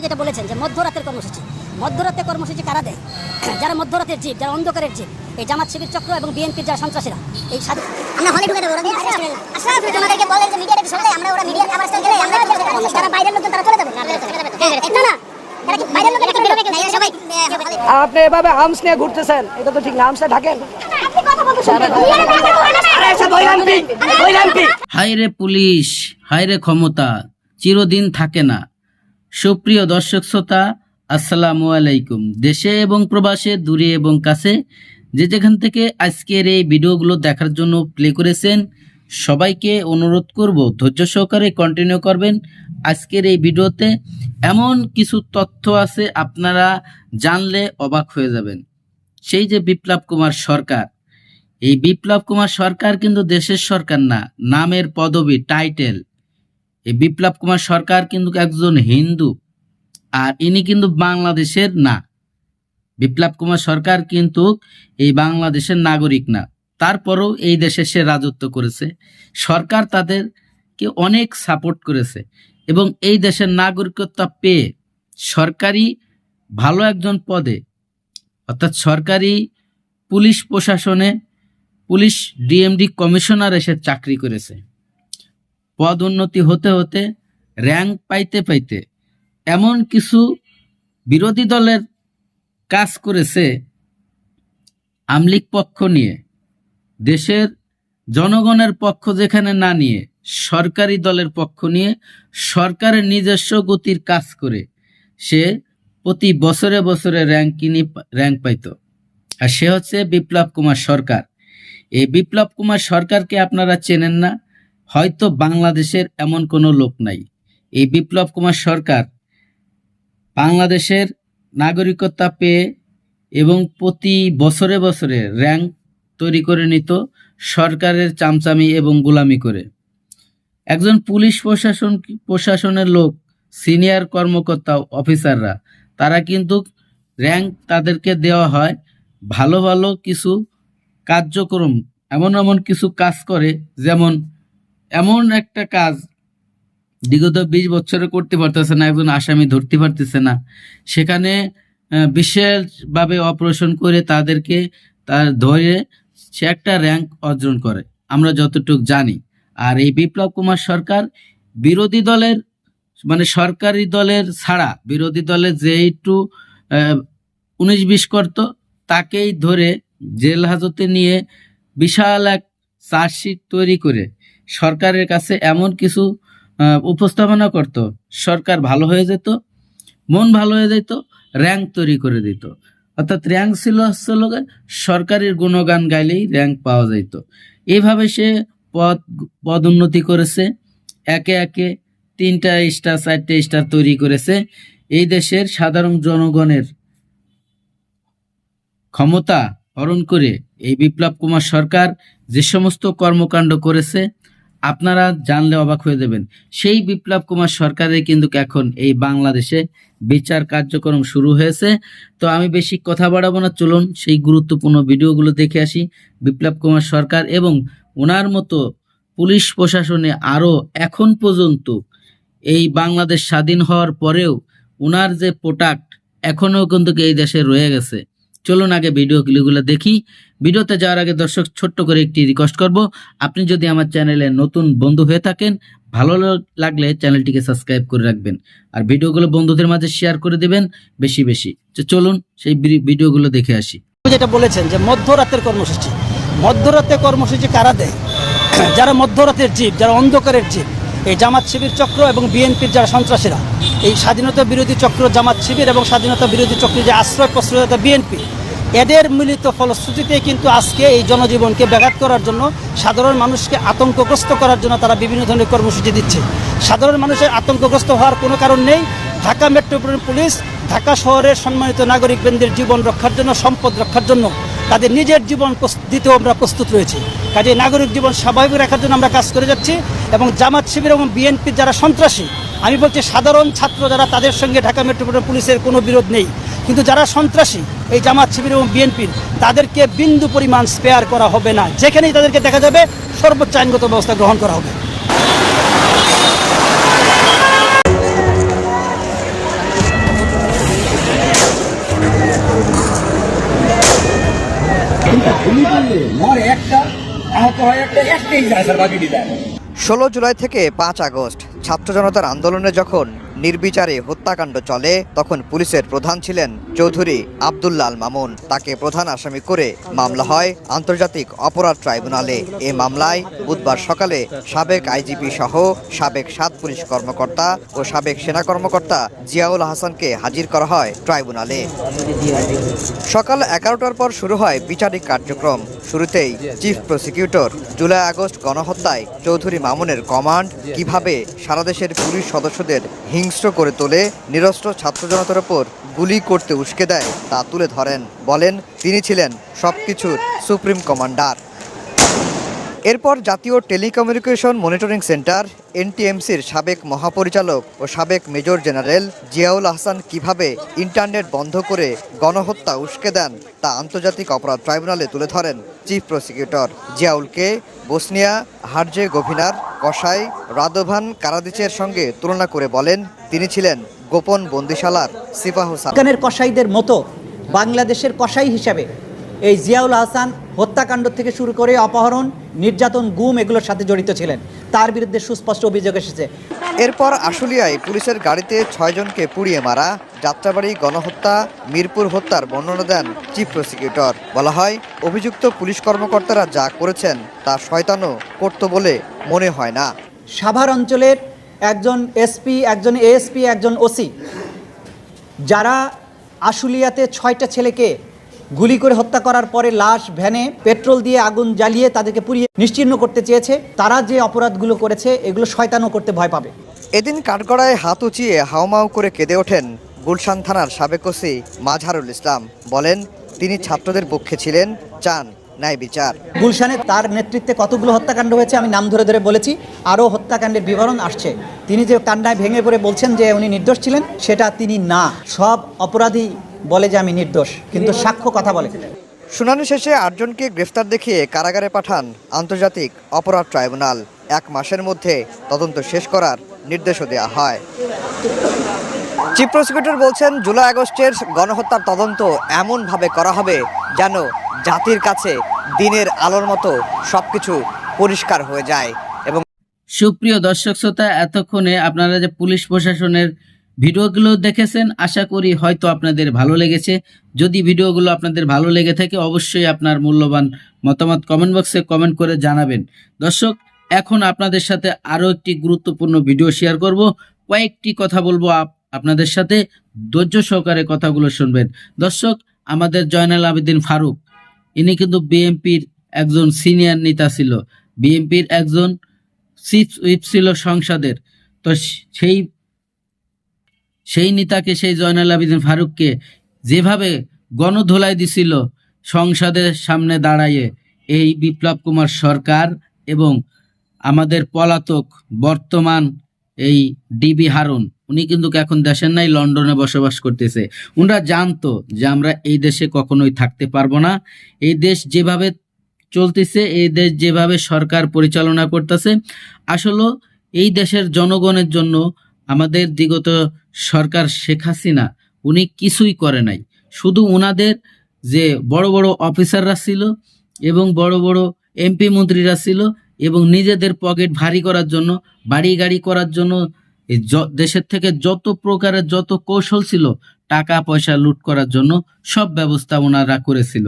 যেটা বলেছেন যে মধ্যরাতের কর্মসূচি মধ্যরাতের কর্মসূচি কারা দেয় যারা মধ্যরাতের জীব যারা অন্ধকারের জীব এই জামাত শিবির চক্র এবং বিএনপির যারা সন্ত্রাসীরা এই স্বাধীন আমরা হলে ঢুকে দেবো ওরা আশরাফ বলেন যে মিডিয়াটা একটু যায়, আমরা ওরা মিডিয়া আমার গেলে আমরা চলে বাইরের লোকজন তারা চলে যাবে না তারা কি বাইরের লোকেরা কি বেরোবে কেউ? না, এরা সবাই আহ, আপনি এভাবে হামস নিয়ে ঘুরতেছেন এটা তো ঠিক না হামসে ঢাকেন আপনি হায়রে পুলিশ হায়রে ক্ষমতা চিরদিন থাকে না সুপ্রিয় দর্শক শ্রোতা, আসসালামু আলাইকুম। দেশে এবং প্রবাসে, দূরে এবং কাছে যে যেখান থেকে আজকের এই ভিডিওগুলো দেখার জন্য প্লে করেছেন, সবাইকে অনুরোধ করব ধৈর্য সহকারে কন্টিনিউ করবেন আজকের এই ভিডিওতে। এমন কিছু তথ্য আছে, আপনারা জানলে অবাক হয়ে যাবেন। সেই যে বিপ্লব কুমার সরকার, এই বিপ্লব কুমার সরকার কিন্তু দেশের সরকার না, নামের পদবি টাইটেল এই বিপ্লব কুমার সরকার কিন্তু একজন হিন্দু আর ইনি কিন্তু বাংলাদেশের না। বিপ্লব কুমার সরকার কিন্তু এই বাংলাদেশের নাগরিক না। তারপরও এই দেশে সে রাজত্ব করেছে। সরকার তাদেরকে অনেক সাপোর্ট করেছে এবং এই দেশের নাগরিকত্ব পেয়ে সরকারি ভালো একজন পদে, অর্থাৎ সরকারি পুলিশ প্রশাসনে, পুলিশ ডিএমডি কমিশনার এসে চাকরি করেছে। পদ উন্নতি হতে হতে র্যাঙ্ক পাইতে পাইতে এমন কিছু বিরোধী দলের কাজ করেছে আমলিক পক্ষ নিয়ে। দেশের জনগণের পক্ষ যেখানে না নিয়ে, সরকারি দলের পক্ষ নিয়ে সরকারের নিজস্ব গতির কাজ করে সে প্রতি বছরে বছরে র্যাঙ্ক কিনে র্যাঙ্ক পাইত। আর সে হচ্ছে বিপ্লব কুমার সরকার। এই বিপ্লব কুমার সরকারকে আপনারা চেনেন না হয়তো বাংলাদেশের এমন কোনো লোক নাই। এই বিপ্লব কুমার সরকার বাংলাদেশের নাগরিকতা পেয়ে এবং প্রতি বছরে বছরে র্যাঙ্ক তৈরি করে নিত সরকারের চামচামি এবং গোলামি করে। একজন পুলিশ প্রশাসন, প্রশাসনের লোক, সিনিয়র কর্মকর্তা, অফিসাররা, তারা কিন্তু র্যাঙ্ক তাদেরকে দেওয়া হয় ভালো ভালো কিছু কার্যক্রম, এমন এমন কিছু কাজ করে, যেমন এমন একটা কাজ বিগত বিশ বছরে করতে পারতেছে না, একজন আসামি ধরতে পারতেছে না। সেখানে বিশেষভাবে অপারেশন করে তাদেরকে তার ধরে সে একটা র্যাঙ্ক অর্জন করে, আমরা যতটুকু জানি। আর এই বিপ্লব কুমার সরকার বিরোধী দলের মানে সরকারি দলের ছাড়া, বিরোধী দলের যে একটু উনিশ বিশ করতো, তাকেই ধরে জেল হাজতে নিয়ে বিশাল এক চার্জশিট তৈরি করে সরকারের কাছে এমন কিছু উপস্থাপনা করত। সরকার ভালো হয়ে যেত, মন ভালো হয়ে যেত, র্যাঙ্ক তৈরি করে দিত। অর্থাৎ র্যাঙ্ক ছিল হচ্ছে সরকারের গুণগান গাইলেই র্যাঙ্ক পাওয়া যেত এইভাবে সে পদ পদোন্নতি করেছে। একে একে তিনটা স্টার, চারটে স্টার তৈরি করেছে। এই দেশের সাধারণ জনগণের ক্ষমতা হরণ করে এই বিপ্লব কুমার সরকার যে সমস্ত কর্মকাণ্ড করেছে, আপনারা জানলে অবাক হয়ে দেবেন সেই বিপ্লব কুমার সরকারের কিন্তু এখন এই বাংলাদেশে বিচার কার্যক্রম শুরু হয়েছে। তো আমি বেশি কথা বাড়াবো না, চলুন সেই গুরুত্বপূর্ণ ভিডিওগুলো দেখে আসি। বিপ্লব কুমার সরকার এবং ওনার মতো পুলিশ প্রশাসনে আরও এখন পর্যন্ত এই বাংলাদেশ স্বাধীন হওয়ার পরেও ওনার যে প্রোডাক্ট এখনও কিন্তু এই দেশে রয়ে গেছে। চলুন আগে ভিডিওগুলো দেখি। ভিডিওতে যাওয়ার আগে দর্শক, ছোট্ট করে একটি রিকোয়েস্ট করব। আপনি যদি আমার চ্যানেলে নতুন বন্ধু হয়ে থাকেন, ভালো লাগলে চ্যানেলটিকে সাবস্ক্রাইব করে রাখবেন। আর ভিডিওগুলো বন্ধুদের মাঝে শেয়ার করে দিবেন বেশি বেশি। তো চলুন সেই ভিডিওগুলো দেখে আসি। যেটা বলেছেন যে মধ্যরাতের কর্মসূচি, মধ্যরাতে কর্মসূচি কারা দেয়? যারা মধ্যরাতের জীব, যারা অন্ধকারের জীব এই জামাত শিবির চক্র এবং বিএনপির যারা সন্ত্রাসীরা, এই স্বাধীনতা বিরোধী চক্র জামাত শিবির এবং স্বাধীনতা বিরোধী চক্রের যে আশ্রয় প্রশ্রয়তা বিএনপি, এদের মিলিত ফলশ্রুতিতে কিন্তু আজকে এই জনজীবনকে ব্যাঘাত করার জন্য সাধারণ মানুষকে আতঙ্কগ্রস্ত করার জন্য তারা বিভিন্ন ধরনের কর্মসূচি দিচ্ছে। সাধারণ মানুষের আতঙ্কগ্রস্ত হওয়ার কোনো কারণ নেই। ঢাকা মেট্রোপলিটন পুলিশ, ঢাকা শহরের সম্মানিত নাগরিকবৃন্দের জীবন রক্ষার জন্য, সম্পদ রক্ষার জন্য তাদের নিজের জীবন দিতেও আমরা প্রস্তুত রয়েছি। কাজে নাগরিক জীবন স্বাভাবিক রাখার জন্য আমরা কাজ করে যাচ্ছি এবং জামাত শিবির এবং বিএনপির যারা সন্ত্রাসী, আমি বলছি সাধারণ ছাত্র যারা তাদের সঙ্গে ঢাকা মেট্রোপলিটন পুলিশের কোনো বিরোধ নেই। কিন্তু যারা সন্ত্রাসী, এই জামাত শিবির এবং বিএনপির, তাদেরকে বিন্দু পরিমাণ স্পেয়ার করা হবে না। যেখানেই তাদেরকে দেখা যাবে সর্বোচ্চ আইনগত ব্যবস্থা গ্রহণ করা হবে। ষোলো জুলাই থেকে পাঁচ আগস্ট ছাত্র জনতার আন্দোলনে যখন নির্বিচারে হত্যাকাণ্ড চলে, তখন পুলিশের প্রধান ছিলেন চৌধুরী আবদুল্লাল মামুন। তাকে প্রধান আসামি করে মামলা হয় আন্তর্জাতিক অপরাধ ট্রাইব্যুনালে। এ মামলায় বুধবার সকালে সাবেক আইজিপি সহ সাবেক সাত পুলিশ কর্মকর্তা ও সাবেক সেনা কর্মকর্তা জিয়াউল হাসানকে হাজির করা হয় ট্রাইব্যুনালে। সকাল এগারোটার পর শুরু হয় বিচারিক কার্যক্রম। শুরুতেই চিফ প্রসিকিউটর জুলাই আগস্ট গণহত্যায় চৌধুরী মামুনের কমান্ড, কীভাবে সারাদেশের পুলিশ সদস্যদের হিংস্র করে তোলে, নিরস্ত্র ছাত্র জনতার ওপর গুলি করতে উস্কে দেয়, তা তুলে ধরেন। বলেন, তিনি ছিলেন সবকিছুর সুপ্রিম কমান্ডার। এরপর জাতীয় টেলিকমিউনিকেশন মনিটরিং সেন্টার, এনটিএমসির সাবেক মহাপরিচালক ও সাবেক মেজর জেনারেল জিয়াউল আহসান কীভাবে ইন্টারনেট বন্ধ করে গণহত্যা উস্কে দেন তা আন্তর্জাতিক অপরাধ ট্রাইব্যুনালে তুলে ধরেন চিফ প্রসিকিউটর। জিয়াউলকে বসনিয়া, হার্জে গভিনার, কসাই, রাদোভান কারাদিচের সঙ্গে তুলনা করে বলেন তিনি ছিলেন গোপন বন্দিশালার আফগানের কসাইদের মতো বাংলাদেশের কসাই হিসাবে এই জিয়াউল হাসান হত্যাকাণ্ড থেকে শুরু করে অপহরণ নির্যাতন গুম এগুলোর সাথে জড়িত ছিলেন। তার বিরুদ্ধে সুস্পষ্ট অভিযোগ এসেছে। এরপর আশুলিয়ায় পুলিশের গাড়িতে ছয়জনকে পুড়িয়ে মারা যাত্রাবাড়ি গণহত্যা মিরপুর হত্যার বর্ণনা দেন চিফ প্রসিকিউটর। বলা হয় অভিযুক্ত পুলিশ কর্মকর্তারা যা করেছেন তা শয়তানও করত বলে মনে হয় না। সাভার অঞ্চলের একজন এসপি একজন এএসপি একজন ওসি যারা আশুলিয়াতে ছয়টা ছেলেকে গুলি করে হত্যা করার পরে লাশ ভ্যানে পেট্রোল দিয়ে আগুন জ্বালিয়ে তাদেরকে পুড়িয়ে নিশ্চিহ্ন করতে চেয়েছে। তারা যে অপরাধগুলো করেছে এগুলো শয়তানও করতে ভয় পাবে। এদিন কাঠগড়ায় হাত উঁচিয়ে হাউমাউ করে কেঁদে ওঠেন গুলশান থানার সাবেক ওসি মাঝহারুল ইসলাম। বলেন তিনি ছাত্রদের পক্ষে ছিলেন চান ন্যায় বিচার। গুলশানে তার নেতৃত্বে কতগুলো হত্যাকাণ্ড হয়েছে আমি নাম ধরে ধরে বলেছি। আরও হত্যাকাণ্ডের বিবরণ আসছে। তিনি যে কান্নায় ভেঙে পড়ে বলছেন যে উনি নির্দোষ ছিলেন সেটা তিনি না। সব অপরাধী বলে যে আমি নির্দোষ কিন্তু সাক্ষ্য কথা বলে। শুনানি শেষে আটজনকে গ্রেফতার দেখিয়ে কারাগারে পাঠান আন্তর্জাতিক অপরাধ ট্রাইব্যুনাল। এক মাসের মধ্যে তদন্ত শেষ করার নির্দেশও দেওয়া হয়। চিফ প্রসিকিউটর বলছেন জুলাই আগস্টের গণহত্যার তদন্ত এমনভাবে করা হবে যেন জাতির কাছে দিনের আলোর মতো সবকিছু পরিষ্কার হয়ে যায় এবং সুপ্রিয় দর্শক শ্রোতা এতক্ষণে আপনারা যে পুলিশ প্রশাসনের ভিডিওগুলো দেখেছেন, আশা করি হয়তো আপনাদের ভালো লেগেছে। যদি ভিডিওগুলো আপনাদের ভালো লেগে থাকে, অবশ্যই আপনার মূল্যবান মতামত কমেন্ট বক্সে কমেন্ট করে জানাবেন। দর্শক, এখন আপনাদের সাথে আরও একটি গুরুত্বপূর্ণ ভিডিও শেয়ার করব। কয়েকটি কথা বলব আপ- আপনাদের সাথে। ধৈর্য সহকারে কথাগুলো শুনবেন। দর্শক, আমাদের জয়নাল আবেদিন ফারুক, ইনি কিন্তু বিএনপির একজন সিনিয়র নেতা ছিল। বিএনপির একজন চিফ হুইপ ছিল সংসদের। তো সেই সেই নেতাকে, সেই জয়নাল আবেদিন ফারুককে যেভাবে গণধোলাই দিছিল সংসদের সামনে দাঁড়াইয়ে এই বিপ্লব কুমার সরকার এবং আমাদের পলাতক বর্তমান এই ডিবি হারুন, উনি কিন্তু এখন দেশের নাই, লন্ডনে বসবাস করতেছে। ওনারা জানতো যে আমরা এই দেশে কখনোই থাকতে পারব না। এই দেশ যেভাবে চলতেছে, এই দেশ যেভাবে সরকার পরিচালনা করতেছে, আসলে এই দেশের জনগণের জন্য আমাদের দিগত সরকার শেখ হাসিনা, উনি কিছুই করে নাই। শুধু ওনাদের যে বড় বড় অফিসাররা ছিল এবং বড় বড় এমপি মন্ত্রীরা ছিল এবং নিজেদের পকেট ভারী করার জন্য, বাড়ি গাড়ি করার জন্য দেশের থেকে যত প্রকারের যত কৌশল ছিল, টাকা পয়সা লুট করার জন্য সব ব্যবস্থা ওনারা করেছিল।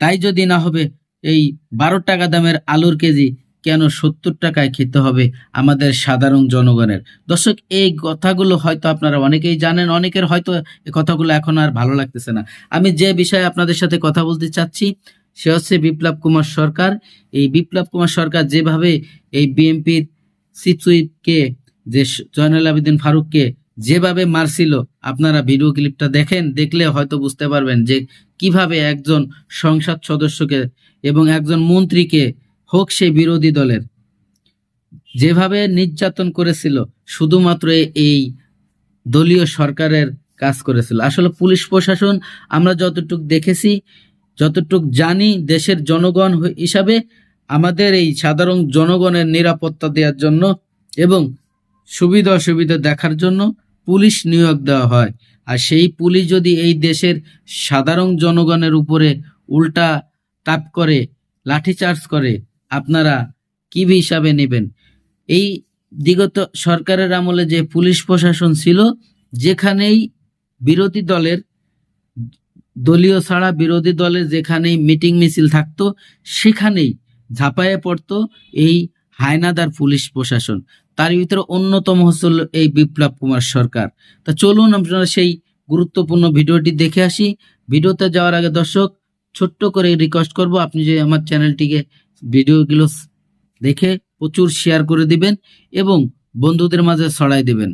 তাই যদি না হবে, এই বারো টাকা দামের আলুর কেজি কেন সত্তর টাকায় খেতে হবে আমাদের সাধারণ জনগণের? দর্শক, এই কথাগুলো হয়তো আপনারা অনেকেই জানেন, অনেকের হয়তো এই কথাগুলো এখন আর ভালো লাগতেছে না। আমি যে বিষয়ে আপনাদের সাথে কথা বলতে চাচ্ছি, সে হচ্ছে বিপ্লব কুমার সরকার। এই বিপ্লব কুমার সরকার যেভাবে এই বিএনপির সিচুইপকে যে জয়নাল আবেদিন ফারুককে যেভাবে মারছিল, আপনারা ভিডিও ক্লিপটা দেখেন, দেখলে হয়তো বুঝতে পারবেন যে কীভাবে একজন সংসদ সদস্যকে এবং একজন মন্ত্রীকে হোক সে বিরোধী দলের। যেভাবে নির্যাতন করেছিল, শুধুমাত্র এই দলীয় সরকারের কাজ করেছিল। আসলে পুলিশ প্রশাসন আমরা যতটুক দেখেছি, যতটুক জানি, দেশের জনগণ হিসাবে আমাদের এই সাধারণ জনগণের নিরাপত্তা দেওয়ার জন্য এবং সুবিধা অসুবিধা দেখার জন্য পুলিশ নিয়োগ দেওয়া হয়। আর সেই পুলিশ যদি এই দেশের সাধারণ জনগণের উপরে উল্টা তাপ করে, লাঠিচার্জ করে আপনারা কি হিসাবে নেবেন? এই বিগত সরকারের আমলে যে পুলিশ প্রশাসন ছিল, যেখানেই বিরোধী দলের, দলীয় ছাড়া বিরোধী দলের যেখানেই মিটিং মিছিল থাকতো, সেখানেই ঝাঁপায়ে পড়তো এই হায়নাদার পুলিশ প্রশাসন। তার ভিতরে অন্যতম হচ্ছিল এই বিপ্লব কুমার সরকার। তা চলুন আপনারা সেই গুরুত্বপূর্ণ ভিডিওটি দেখে আসি। ভিডিওতে যাওয়ার আগে দর্শক, ছোট্ট করে রিকোয়েস্ট করব, আপনি যে আমার চ্যানেলটিকে ভিডিওগুলো দেখে প্রচুর শেয়ার করে দিবেন এবং বন্ধুদের মাঝে ছড়াই দিবেন।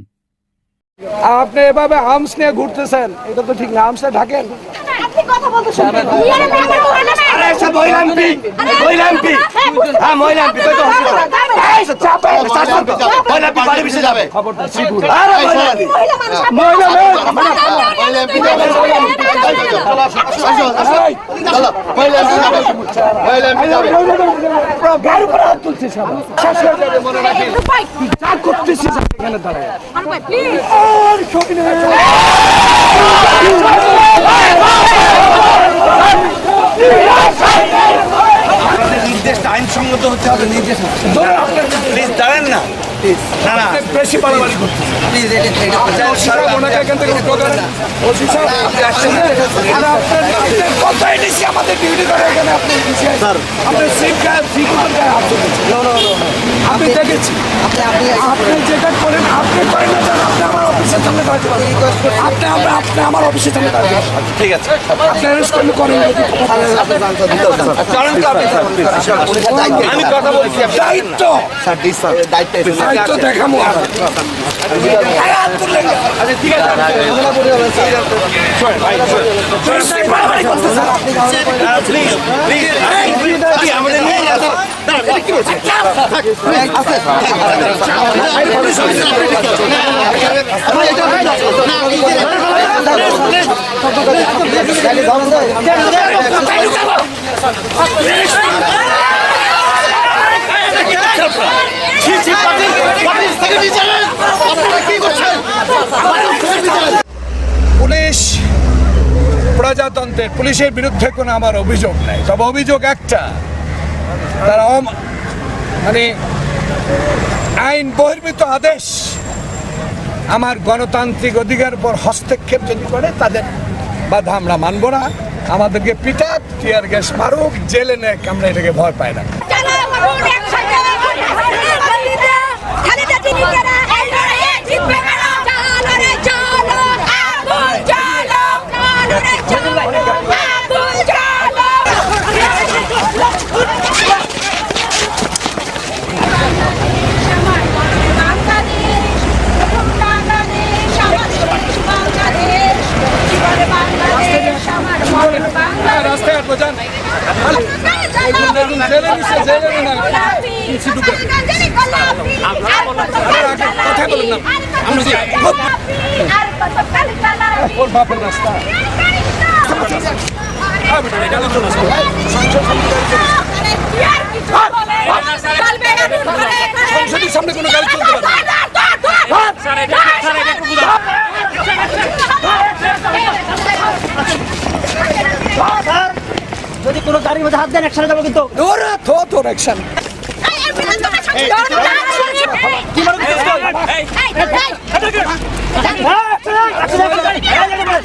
আপনি এভাবে হামস নিয়ে ঘুরতেছেন এটা তো ঠিক না হামসে ঢাকেন হ্যাঁ হয়ে মনে করতেছিস এখানে দাঁড়ায় নির্দেশটা আইনসঙ্গত হতে হবে নির্দেশ প্লিজ দাঁড়ান না। না না বেশি বাড়াবাড়ি করতে প্লিজ এটা ওসি ওনাকে এখান থেকে উঠো ওসি সাহেব আপনি আসছেন আর আপনার আপনার কথাই আমাদের ডিউটি করে এখানে আপনি স্যার। আপনি সিট গায়ে ফিট গায়ে হাত তুলেছেন। আমি দেখেছি? আপনি যেটা করেন আপনি করেন না জান আপনি আমার অফিসের সামনে দাঁড়াতে পারেন আপনি আমরা আপনি আমার অফিসের সামনে দাঁড়াতে পারেন ঠিক আছে। আপনি অ্যারেস্ট করলে করেন আমি কথা বলছি দায়িত্ব দায়িত্ব। প্লিজ প্লিজ আমাদের নিয়ে যান দাঁড়ান, এটা কি বলছেন? পুলিশ প্রজাতন্ত্রের, পুলিশের বিরুদ্ধে কোনো আমার অভিযোগ নেই। তবে অভিযোগ একটা, তারা মানে আইন বহির্ভূত আদেশ আমার গণতান্ত্রিক অধিকার উপর হস্তক্ষেপ যদি করে, তাদের বাধা আমরা মানব না। আমাদেরকে পিটাক, টিয়ার গ্যাস মারুক, জেলে নেক, আমরা এটাকে ভয় পাই না। বাপের রাস্তা সংসদের সামনে যদি কোনো গাড়ির মধ্যে হাত দেন একসাথে যাব কিন্তু ধরে থো তোর কি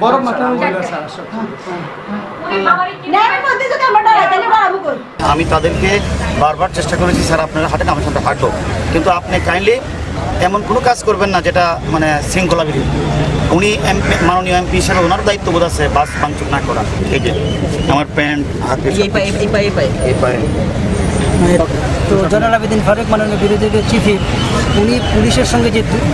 বড় মাথা হয়ে গেল সারা সব আমি তাদেরকে বারবার চেষ্টা করেছি স্যার আপনারা হাঁটেন আমার সাথে হাঁটবো কিন্তু আপনি কাইন্ডলি এমন কোনো কাজ করবেন না যেটা মানে শৃঙ্খলা বিরোধী। উনি এমপি মাননীয় এমপি হিসেবে ওনার দায়িত্ববোধ আছে বাস ভাঙচুর না করা। এই যে আমার প্যান্ট হাতে তো জনাল আবেদিন ফারুক মাননীয় বিরোধী চিফ উনি পুলিশের সঙ্গে যে